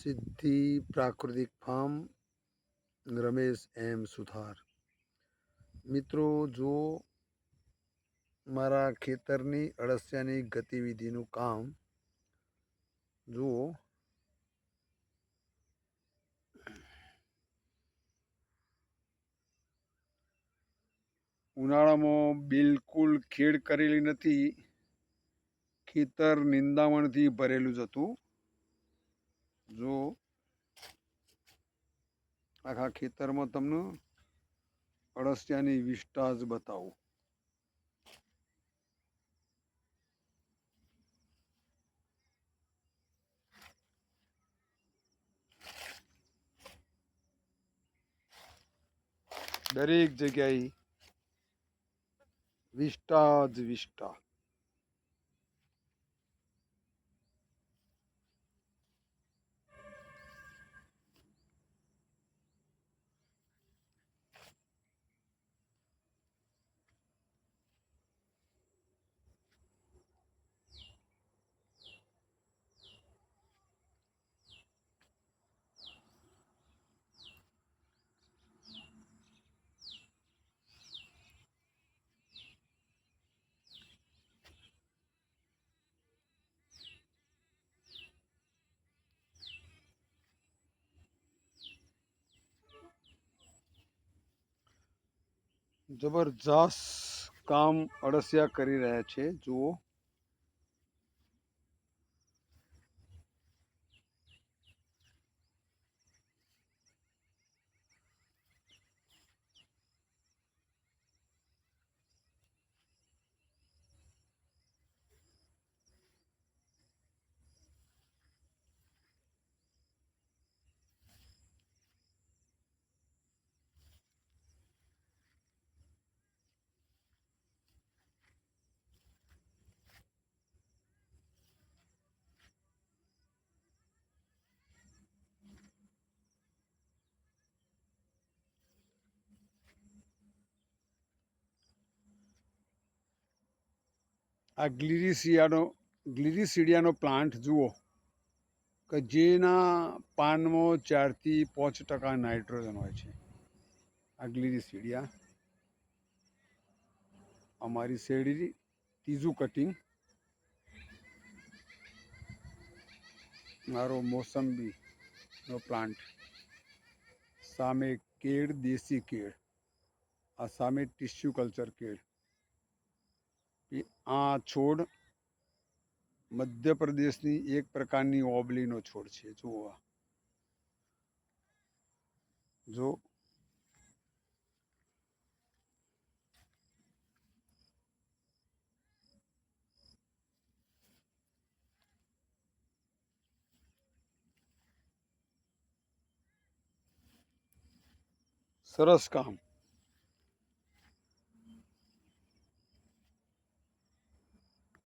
સિદ્ધિ પ્રાકૃતિક ફાર્મ રમેશ એમ સુથાર મિત્રો જો મારા ખેતરની અળસિયાની ગતિવિધિનું કામ જુઓ ઉનાળામાં બિલકુલ ખેડ કરેલી નથી ખેતર નિંદામણથી ભરેલું જ હતું જો આખા ખેતરમાં તમને અળસિયાની વિષ્ટા જ બતાવું. દરેક જગ્યાએ વિષ્ટા જ વિસ્ટા જબરજસ્ત કામ અળસિયા કરી રહ્યા છે. જુઓ. આ ગ્લિરિસિયાનો, ગ્લિરિસિડિયાનો પ્લાન્ટ જુઓ, કે જેના પાનમાં ચારથી પાંચ ટકા નાઇટ્રોજન હોય છે. આ ગ્લિરિસિડિયા, અમારી શેરડી, ત્રીજું કટિંગ મારો મોસંબીનો પ્લાન્ટ સામે કેળ, દેશી કેળ, આ સામે ટિશ્યુ કલ્ચર કેળ. આ છોડ મધ્યપ્રદેશની એક પ્રકારની ઓબલીનો છોડ છે જુઓ આ. જો સરસ કામ